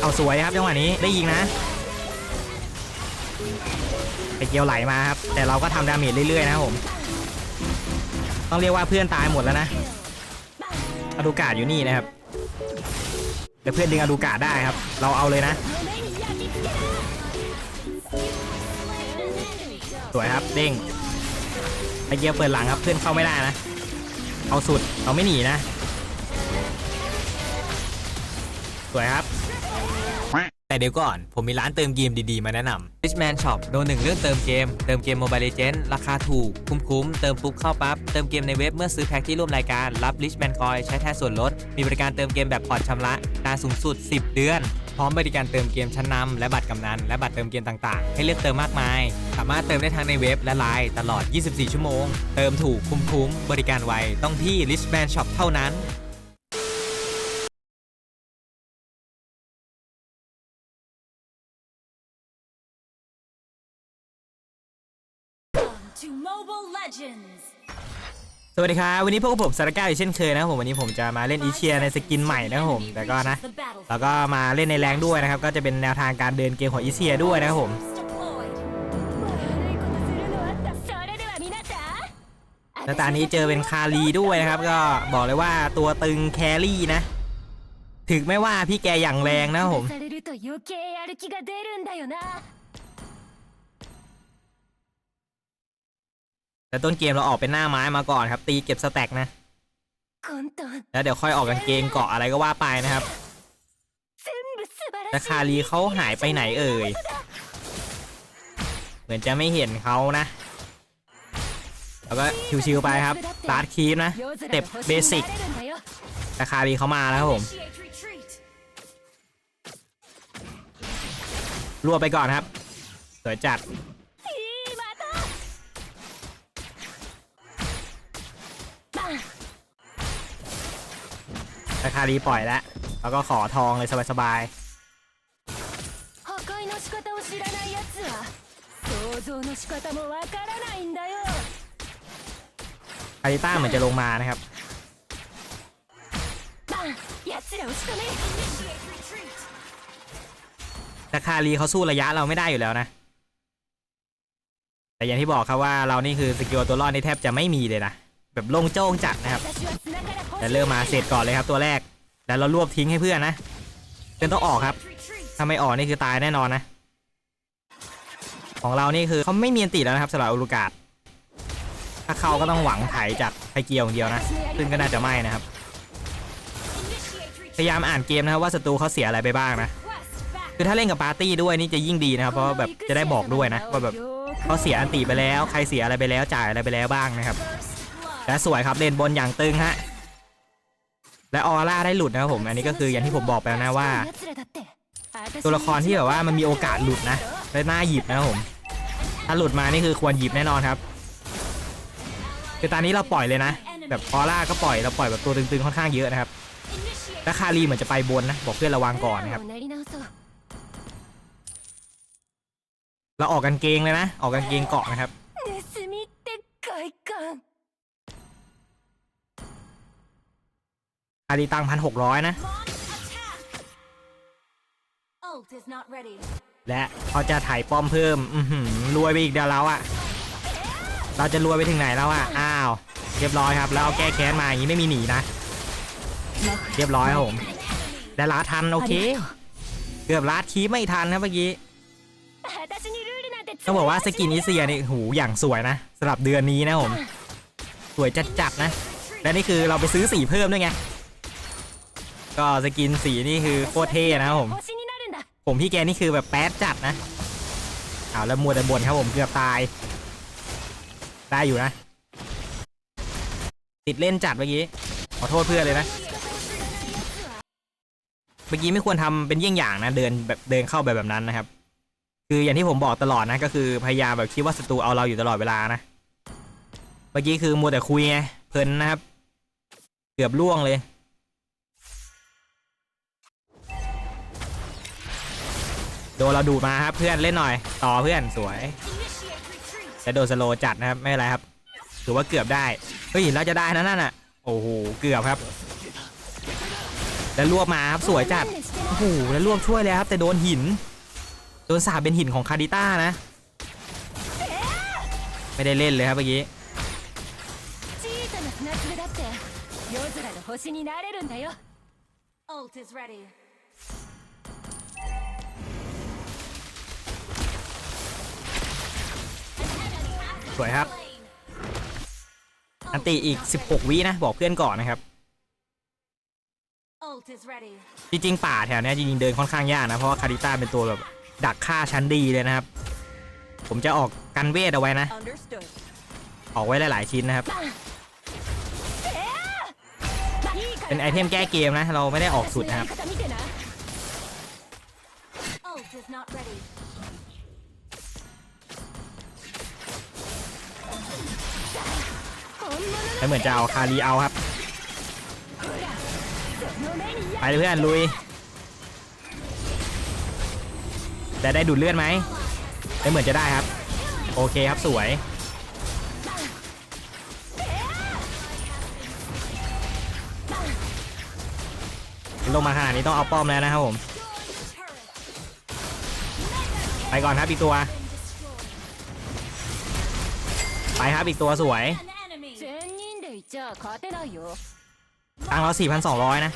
เอาสวยครับจังหวะนี้ได้ยิงนะไอเกียวไหลมาครับแต่เราก็ทำดาเมจเรื่อยๆนะครับผมต้องเรียกว่าเพื่อนตายหมดแล้วนะอดูกาดอยู่นี่นะครับเดี๋ยวเพื่อนดึงอดูกาดได้ครับ เราเอาเลยนะสวยครับเด้งไอเกียวเปิดหลังครับเพื่อนเข้าไม่ได้นะ เอาสุดเราไม่หนีนะ สวยครับ แต่เดี๋ยวก่อน ผมมีร้านเติมเกมดีๆ มาแนะนำ Richman Shop โดนหนึ่งเรื่องเติมเกม เติมเกม Mobile Legends ราคาถูก คุ้มๆ เติมปุ๊บเข้าปั๊บ เติมเกมในเว็บเมื่อซื้อแพ็คที่ร่วมรายการ รับ Richman Coin ใช้แทนส่วนลด มีบริการเติมเกมแบบผ่อนชำระนานสูงสุด 10 เดือน พร้อมบริการเติมเกมชั้นนำและบัตรกำนันและบัตรเติมเกมต่างๆ ให้เลือกเติมมากมาย สามารถเติมได้ทั้งในเว็บและไลน์ตลอด 24 ชั่วโมง เติมถูกคุ้มๆบริการไวต้องที่ Richman Shop เท่านั้น to Mobile Legends. สวัสดีครับวันนี้พวกผมสารก้าอีกเช่นเคยนะครับผมวันนี้ผมจะมาเล่นอีเชียในสกินใหม่นะครับผมแต่ก็นะแล้วก็มาเล่นในแรงด้วยนะครับก็จะเป็นแนวทางการเดินเกมของอีเชียด้วยนะครับผมและตอนนี้เจอเป็นคารีด้วยนะครับ ก็บอกเลยว่าตัวตึงแครี่นะ ถึกไม่ว่าพี่แกอย่างแรงนะครับผม แต่ต้นเกมเราออกเป็นหน้าไม้มาก่อนครับ ตีเก็บสแต็กนะ แล้วเดี๋ยวค่อยออกกันเกงเกาะอะไรก็ว่าไปนะครับแต่คารีเขาหายไปไหนเอ่ย เหมือนจะไม่เห็นเขานะ แล้วก็ชิวๆไปครับลาร์ดคีฟนะเต็บเบสิกแต่คารีเขามาแล้วครับผมรัวไปก่อนครับสวยจัด คารีปล่อยแล้ว แล้วก็ขอทองเลยสบายๆคาริต้าเหมือนจะลงมานะครับแต่คารีเขาสู้ระยะเราไม่ได้อยู่แล้วนะ แต่อย่างที่บอกครับว่าเรานี่คือสกิลตัวรอดนี่แทบจะไม่มีเลยนะ แบบโล่งโจ้งจัดนะครับแต่เริ่มมาเสร็จก่อนเลยครับตัวแรก แล้วเรารวบทิ้งให้เพื่อนนะเพื่อนต้องออกครับ ถ้าไม่ออกนี่คือตายแน่นอนนะ ของเรานี่คือเขาไม่มีอันติแล้วนะครับสำหรับอุลูกาดถ้าเข้าก็ต้องหวังไถจากไทเกียวอย่างเดียวนะ ซึ่งก็น่าจะไม่นะครับ พยายามอ่านเกมนะครับว่าศัตรูเขาเสียอะไรไปบ้างนะ คือถ้าเล่นกับปาร์ตี้ด้วยนี่จะยิ่งดีนะครับ เพราะแบบจะได้บอกด้วยนะว่าแบบเขาเสียอันติไปแล้ว ใครเสียอะไรไปแล้วจ่ายอะไรไปแล้วบ้างนะครับ และสวยครับเลนบนอย่างตึงฮะและออร่าได้หลุดนะครับผมอันนี้ก็คืออย่างที่ผมบอกไปแล้วนะว่า ตัวละครที่แบบว่ามันมีโอกาสหลุดนะและน่าหยิบนะครับผม ถ้าหลุดมานี่คือควรหยิบแน่นอนครับคือตอนนี้เราปล่อยเลยนะ แบบออร่าก็ปล่อยเราปล่อยแบบตัวตึงๆค่อนข้างเยอะนะครับและคารีเหมือนจะไปบนนะบอกเพื่อนระวังก่อนนะครับเราออกกันเกงเลยนะ ออกกันเกงเกาะนะครับารีตังพันหกร้อยนะ และพอจะถ่ายป้อมเพิ่ม อืรวยไปอีกเดียวแล้วอะเราจะรวยไปถึงไหนแล้วอะอ้าว เรียบร้อยครับ แล้วเอาแก้แค้นมาอย่างนี้ไม่มีหนีนะ เรียบร้อยครับผมแต่ลาทันโอเค เกือบลาทีไม่ทันครับเมื่อกี้ต้องบอกว่าสกินอิเซียนี่หูอย่างสวยนะสำหรับเดือนนี้นะผม สวยจัดจัๆนะ และนี่คือเราไปซื้อสีเพิ่มด้วยไง ก็สกินสีนี่คือโคตรเท่นะครับผม ผมพี่แกนี่คือแบบแป๊ดจัดนะเอาแล้วมัวแต่บ่นครับผมเกือบตาย ได้อยู่นะ ติดเล่นจัดเมื่อกี้ขอโทษเพื่อนเลยนะ เมื่อกี้ไม่ควรทำเป็นเยี่ยงอย่างนะเดินแบบเดินเข้าแบบแบบนั้นนะครับ คืออย่างที่ผมบอกตลอดนะก็คือพยายามแบบคิดว่าศัตรูเอาเราอยู่ตลอดเวลานะ เมื่อกี้คือมัวแต่คุยไงเพลินนะครับ เกือบล่วงเลย ดนเราดูดมาครับเพื่อนเล่นหน่อย ต่อเพื่อนสวย Initiate retreat. แต่โดนสโลว์จัดนะครับ ไม่เป็นไรครับ ถือว่าเกือบได้ เฮ้ยเราจะได้นะนั่นน่ะ โอ้โห เกือบครับ แล้วรวบมาครับ สวยจัด โอ้โห แล้วรวบช่วยเลยครับ แต่โดนหิน โดนสาบเป็นหินของคาริต้านะ ไม่ได้เล่นเลยครับเมื่อกี้ 小さな砂粒だって夜空の星になれるんだよ Ult is ready. สวยครับ อันติอีก 16 วินะบอกเพื่อนก่อนนะครับ Ult is ready. จริงๆป่าแถวเนี้ยจริงๆเดินค่อนข้างยากนะ เพราะว่าคาริต้าเป็นตัวแบบดักฆ่าชั้นดีเลยนะครับ ผมจะออกกันเวทเอาไว้นะ Understood. ออกไว้หลายๆชิ้นนะครับ เป็นไอเทมแก้เกมนะ เราไม่ได้ออกสุดนะครับ แล้วเหมือนจะเอาคารีเอาครับไปเพื่อนลุยแต่ได้ดูดเลือดไหมไล้เหมือนจะได้ครับ โอเคครับสวยลงมาขนาดนี้ต้องเอาป้อมแล้วนะครับผม ไปก่อนครับอีกตัว ไปครับอีกตัวสวย ゃ勝てないよ ตังค์เรา 4,200 นะ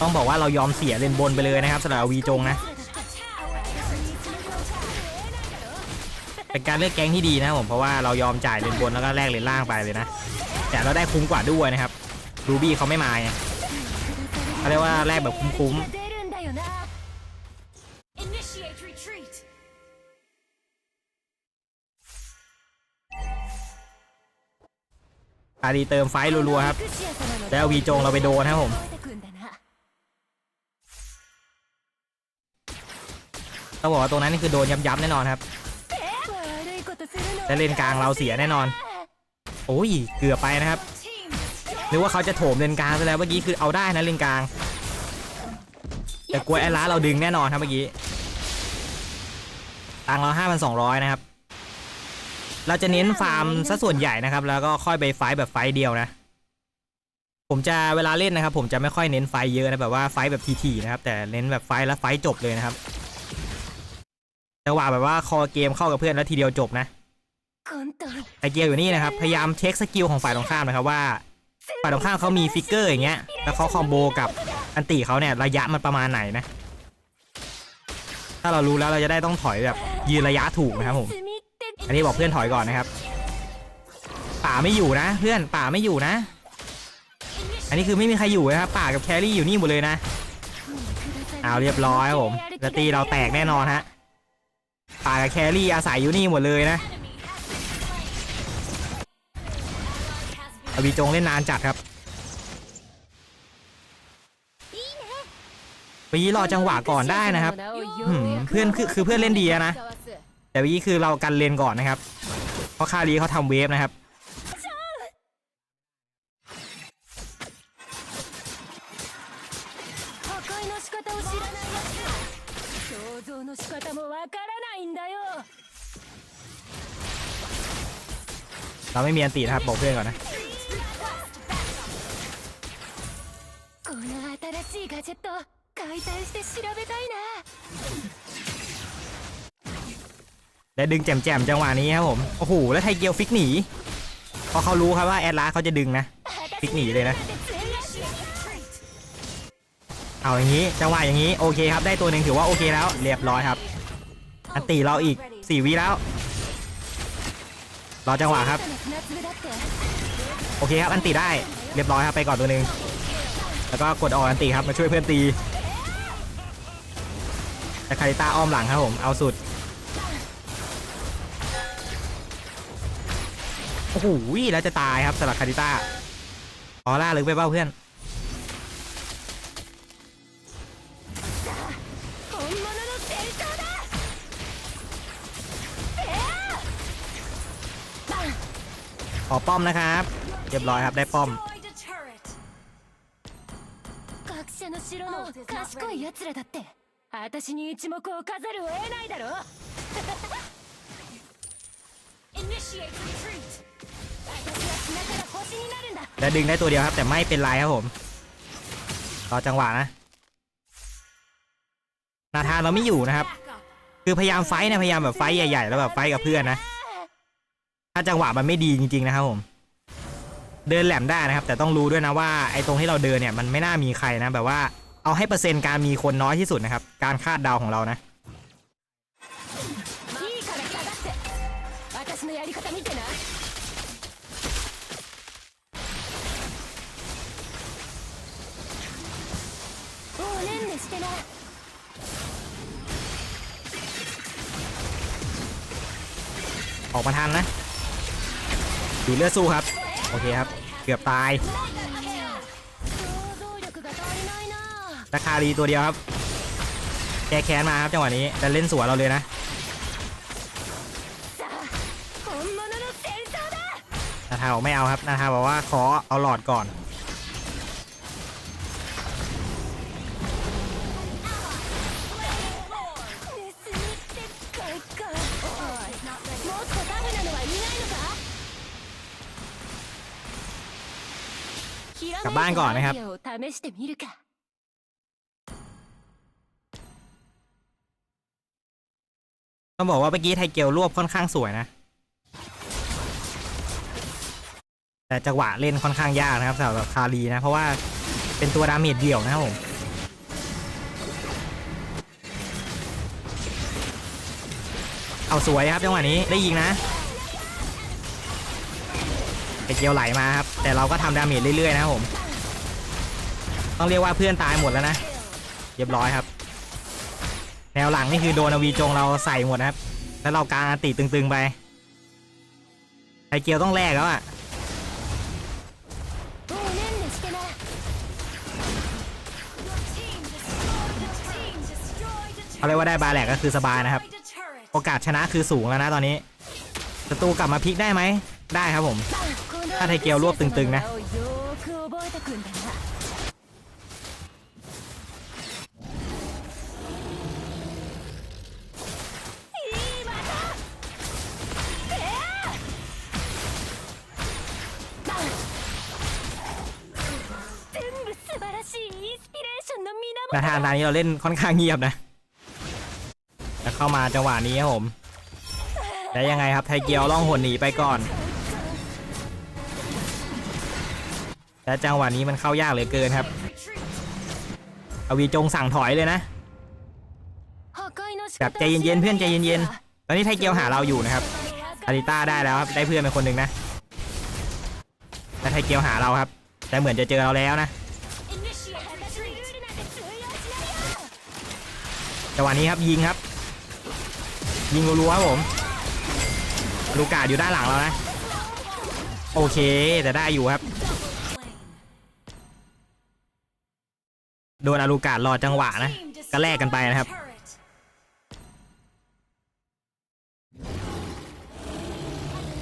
ต้องบอกว่าเรายอมเสียเลนบนไปเลยนะครับสำหรับวีจงนะ เป็นการเลือกแก๊งที่ดีนะครับผม เพราะว่าเรายอมจ่ายเลนบนแล้วก็แลกเลนล่างไปเลยนะ แต่เราได้คุ้มกว่าด้วยนะครับ รูบี้เขาไม่มาไงเขาเรียกว่าแลกแบบคุ้ม が อารีเติมไฟรัวๆครับ แล้ววีจงเราไปโดนครับผมต้องบอกว่าตรงนั้นนี่คือโดนยับๆแน่นอนครับและเลนกลางเราเสียแน่นอน โอ้ยเกือบไปนะครับหรือว่าเขาจะโถมเลนกลางซะแล้วเมื่อกี้คือเอาได้นะเลนกลางแต่กลัวแอลลาเราดึงแน่นอนครับเมื่อกี้ตังเราห้าพันสองร้อยนะครับ เราจะเน้นฟาร์มซะส่วนใหญ่นะครับ แล้วก็ค่อยไปไฟแบบไฟเดียวนะ ผมจะเวลาเล่นนะครับ ผมจะไม่ค่อยเน้นไฟเยอะนะแบบว่าไฟแบบทีๆนะครับ แต่เน้นแบบไฟแล้วไฟจบเลยนะครับจังหวะแบบว่าคอเกมเข้ากับเพื่อนแล้วทีเดียวจบนะไอเกียวอยู่นี่นะครับ พยายามเช็คสกิลของฝ่ายตรงข้ามนะครับว่าฝ่ายตรงข้ามเขามีฟิกเกอร์อย่างเงี้ย แล้วเขาคอมโบกับอันตีเขาเนี่ยระยะมันประมาณไหนนะ ถ้าเรารู้แล้วเราจะได้ต้องถอยแบบยืนระยะถูกนะครับผม อันนี้บอกเพื่อนถอยก่อนนะครับ ป่าไม่อยู่นะ เพื่อนป่าไม่อยู่นะ อันนี้คือไม่มีใครอยู่นะครับป่ากับแครี่อยู่นี่หมดเลยนะ เอาเรียบร้อยครับผมแล้วตีเราแตกแน่นอนฮะป่ากับแครี่อาศัยอยู่นี่หมดเลยนะ enemy has been อวีจงเล่นนานจัดครับวีรอจังหวะก่อนได้นะครับหืมเพื่อนคือคือเพื่อนเล่นดีอะนะ แต่วิธีคือเรากันเลนก่อนนะครับ เพราะคารีเขาทำเวฟนะครับ เราไม่มีอันตีนะครับบอกเพื่อนก่อนนะ และดึงแจมแจมจังหวะนี้ครับผม โอ้โห แล้วไทเกียวฟิกหนี เพราะเขารู้ครับว่าแอดลาเขาจะดึงนะ ฟิกหนีเลยนะ เอาอย่างนี้ จังหวะอย่างนี้ โอเคครับ ได้ตัวหนึ่งถือว่าโอเคแล้ว เรียบร้อยครับ อันตีเราอีก 4วิแล้ว รอจังหวะครับ โอเคครับ อันตีได้ เรียบร้อยครับ ไปก่อนตัวหนึ่งแล้วก็กดออกอันตีครับ มาช่วยเพื่อนตีแต่คาริตาอ้อมหลังครับผม เอาสุด อ้โหแล้วจะตายครับสำหรับคาริต้าออร่าลึกไปเปล่าเพื่อน 本物の戦争だ ขอป้อมนะครับ เรียบร้อยครับ ได้ป้อม destroyed a turret. 学者の城の賢い奴らだって私に一目置かざるを得ないだろ และดึงได้ตัวเดียวครับ แต่ไม่เป็นไรครับผมรอจังหวะนะ นาธานเราไม่อยู่นะครับ คือพยายามไฟนะพยายามแบบไฟใหญ่ๆ แล้วแบบไฟกับเพื่อนนะ ถ้าจังหวะมันไม่ดีจริงๆนะครับผม เดินแหลมได้นะครับ แต่ต้องรู้ด้วยนะว่าไอ้ตรงที่เราเดินเนี่ยมันไม่น่ามีใครนะ แบบว่าเอาให้เปอร์เซ็นต์การมีคนน้อยที่สุดนะครับ การคาดเดาของเรานะ ไม่ได้ออกมาทันนะอยู่เลือดสู้ครับ โอเคครับ เกือบตายตะคารีตัวเดียวครับ แกแค้นมาครับจังหวะนี้จะเล่นสวนเราเลยนะนาทาบอกไม่เอาครับนาทาบอกว่าขอเอาหลอดก่อน ลับบ้านก่อนนะครับ ต้องบอกว่าเมื่อกี้ไทเกลรวบค่อนข้างสวยนะ แต่จังหวะเล่นค่อนข้างยากนะครับสำหรับคารีนะ เพราะว่าเป็นตัวดาเมจเดี่ยวนะครับผมเอาสวยครับจังหวะนี้ได้ยิงนะ ไปเกียวไหลมาครับ แต่เราก็ทำดาเมจเรื่อยๆนะผม ต้องเรียกว่าเพื่อนตายหมดแล้วนะ เรียบร้อยครับ แนวหลังนี่คือโดนอวีจงเราใส่หมดนะครับ แล้วเราการติตึงๆไปไปเกียวต้องแลกแล้วอะเขาเรียกว่าได้บาแหลกก็คือสบายนะครับ โอกาสชนะคือสูงแล้วนะตอนนี้ศัตรูกลับมาพลิกได้ไหม ได้ครับผม ถ้าไทเกียวรวบตึงๆนะแนาทางตานี้เราเล่นค่อนข้างเงียบนะแล้วเข้ามาจังหวะนี้ครับผม แล้วยังไงครับไทเกียวล่องหนหนีไปก่อน และจังหวะนี้มันเข้ายากเหลือเกินครับอวีจงสั่งถอยเลยนะแบบใจเย็นๆเพื่อนใจเย็นๆตอนนี้ไทเกียวหาเราอยู่นะครับอาริต้าได้แล้วครับได้เพื่อนไปคนหนึ่งนะแต่ไทเกียวหาเราครับ แต่เหมือนจะเจอเราแล้วนะจังหวะนี้ครับยิงครับ ยิงรัวๆครับผมลูกาดอยู่ด้านหลังเรานะ โอเคแต่ได้อยู่ครับ โดนอาลูกาดรอจังหวะนะ Team ก็แลกกันไปนะครับ turret.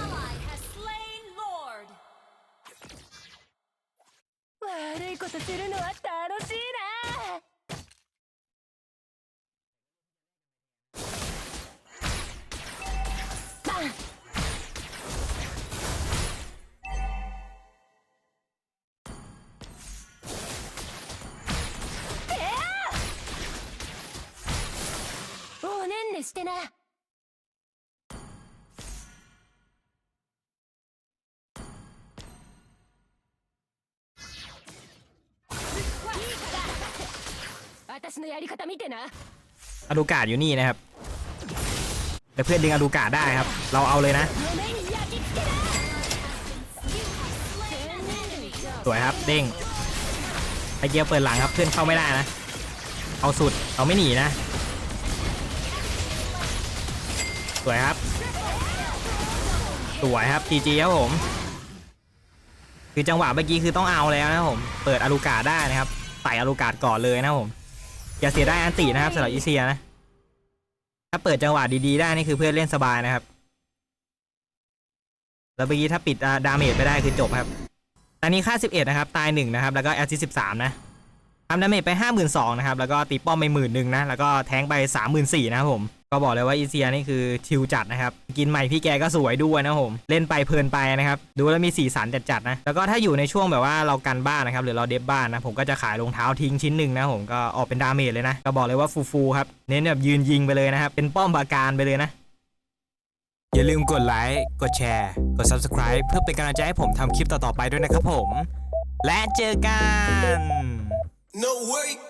Ally has slain Lord. 悪いことするのは楽しいな อาดูกาดอยู่นี่นะครับ แต่เพื่อนดึงอาดูกาดได้ครับ เราเอาเลยนะ สวยครับเด้งไอเกียวเปิดหลังครับเพื่อนเข้าไม่ได้นะ เอาสุดเอาไม่หนีนะ สวยครับ สวยครับ GG จีครับผม คือจังหวะเมื่อกี้คือต้องเอาแล้วนะผม เปิดอาดูกาดได้นะครับ ใส่อาดูกาดก่อนเลยนะผม อย่าเสียได้อันตินะครับสำหรับอีเซียนะ ถ้าเปิดจังหวะดีๆได้นี่คือเพื่อนเล่นสบายนะครับ แล้วเมื่อกี้ถ้าปิดดาเมจไปได้คือจบครับ ตอนนี้ค่า 11 นะครับ ตาย1นะครับ แล้วก็ LT 13 นะ ทำดาเมจไป 52,000นะครับ แล้วก็ตีป้อมไปหมื่นหนึ่งนะ แล้วก็แทงไป 34,000นะครับผม ก็บอกเลยว่าอีเซียนี่คือชิลจัดนะครับ กินใหม่พี่แกก็สวยด้วยนะผม เล่นไปเพลินไปนะครับ ดูแล้วมีสีสันจัดๆนะ แล้วก็ถ้าอยู่ในช่วงแบบว่าเรากันบ้านนะครับ หรือเราเดฟบ้านนะ ผมก็จะขายรองเท้าทิ้งชิ้นหนึ่งนะผม ก็ออกเป็นดาเมจเลยนะ ก็บอกเลยว่าฟูๆครับ เน้นแบบยืนยิงไปเลยนะครับ เป็นป้อมปราการไปเลยนะ อย่าลืมกดไลค์ กดแชร์ กด Subscribe เพื่อเป็นกำลังใจให้ผมทำคลิปต่อๆไปด้วยนะครับผม และเจอกัน No way.